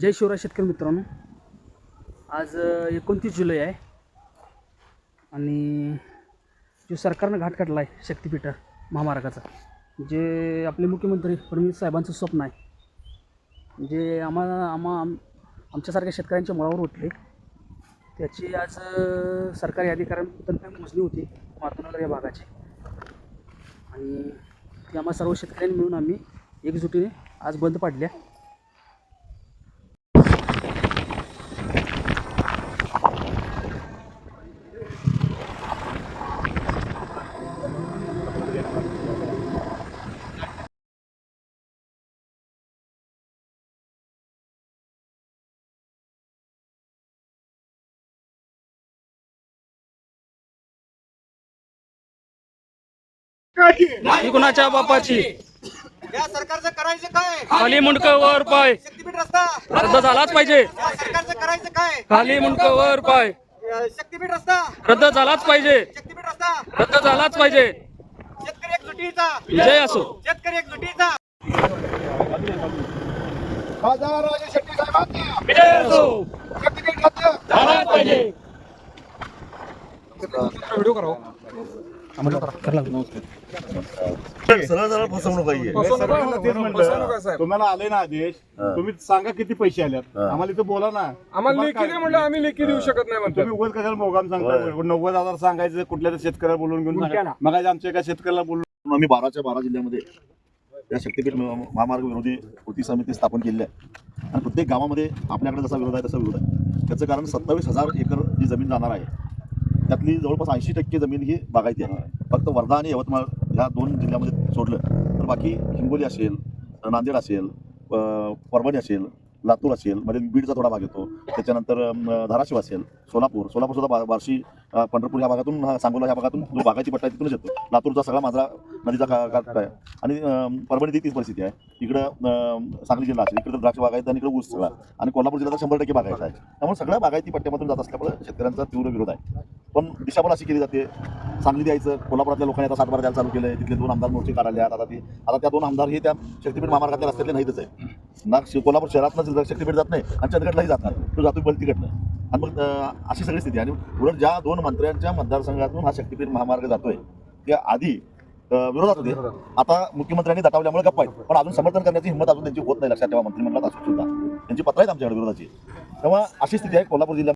जय शिवराय शेतकरी मित्रांनो. आज एकोणतीस जुलै आहे. आणि जो सरकारनं घाट काढला आहे शक्तिपीठ महामार्गाचा जे आपले मुख्यमंत्री फडणवीस साहेबांचं स्वप्न आहे. जे आम्हाला आम्हा आम आमच्यासारख्या शेतकऱ्यांच्या मुळावर उठले. त्याची आज सरकारी अधिकाऱ्यांतर्फे मोजणी होती मातोनगर या भागाची. आणि ती आम्हा सर्व शेतकऱ्यांनी मिळून आम्ही एकजुटीने आज बंद पाडल्या. ही कुणाच्या बापाची? या सरकारचं करायचं काय? खाली मुंडक वर पाय. शक्तीपीठ रस्ता. रद्द झालाच पाहिजे. या सरकारचं करायचं काय? खाली मुंडक वर पाय शक्तीपीठ रस्ता. रद्द झालाच पाहिजे. शक्तीपीठ रस्ता. रद्द झालाच पाहिजे. शेतकरी एकजुटीचा. विजय असो. शेतकरी एकजुटीचा. खासदार राजे शेट्टी साहेबांना विजय असो. शक्तीपीठ रद्द. झालाच पाहिजे. सरळ सरळ फसवणूक आहे. तुम्हाला आले ना आदेश. तुम्ही सांगा किती पैसे आल्यात. आम्हाला इथं बोला ना. आम्हाला लेखी दे म्हणलं आम्ही लेखी देऊ शकत नाही म्हणतो तुम्ही उगाच कशाला मोगाम सांगता नव्वद हजार सांगायचं कुठल्या तरी शेतकऱ्याला बोलून घेऊन सांगा. मग आमच्या एका शेतकऱ्याला बोलून आम्ही बाराच्या बारा जिल्ह्यामध्ये या शक्तीपीठ महामार्ग विरोधी कृती समिती स्थापन केली आहे. आणि प्रत्येक गावामध्ये आपल्याकडे जसा विरोध आहे तसा विरोध आहे. त्याचं कारण सत्तावीस हजार एकर जी जमीन जाणार आहे त्यातली जवळपास ऐंशी टक्के जमीन ही बागायती आहे. फक्त वर्धा आणि यवतमाळ ह्या दोन जिल्ह्यामध्ये सोडलं. तर बाकी हिंगोली असेल नांदेड असेल परभणी असेल लातूर असेल म्हणजे बीडचा थोडा भाग येतो. त्याच्यानंतर धाराशिव असेल सोलापूर. सोलापूर सुद्धा बार्शी पंढरपूर या भागातून सांगोला या भागातून जो बागायती पट्टा आहे तिथूनच येतो. लातूरचा सगळा माझा नदीचा का काठ आहे आणि परभणी तीच परिस्थिती आहे. इकडं सांगली जिल्हा असेल इकडं द्राक्ष बागायत आणि इकडे ऊस सगळा. आणि कोल्हापूर जिल्ह्याचा शंभर टक्के भागायचा आहे. त्यामुळे सगळ्या बागायती पट्ट्यामधून जात असल्यामुळे शेतकऱ्यांचा तीव्र विरोध आहे. पण दिशाभूल अशी केली जाते. सांगली द्यायचं कोल्हापुरातल्या लोकांनी आता सातबारा द्यायला चालू केलं तिथले दोन आमदार मोर्चे काढले आहेत आता ते आता त्या दोन आमदार हे त्या शक्तीपीठ महामार्गातल्या रस्त्यातले नाहीतच आहे ना शि- कोल्हापूर शहरातनं शक्तीपीठ जात नाही आणि चंदगडलाही जात नाही. तो जातो बलतीकडनं आणि मग अशी सगळी स्थिती. आहे आणि उलट ज्या दोन मंत्र्यांच्या मतदारसंघातून हा शक्तीपीठ महामार्ग जातोय त्या आधी विरोधात होते. आता मुख्यमंत्र्यांनी दटावल्यामुळे गप्पा आहेत. पण अजून समर्थन करण्याची हिंमत अजून त्यांची होत नाही लक्षात ठेवा. मंत्रिमंडळात असून सुद्धा. त्यांची पत्र आहेत आमच्याकडे विरोधाची. तेव्हा अशी स्थिती आहे कोल्हापूर जिल्ह्यात.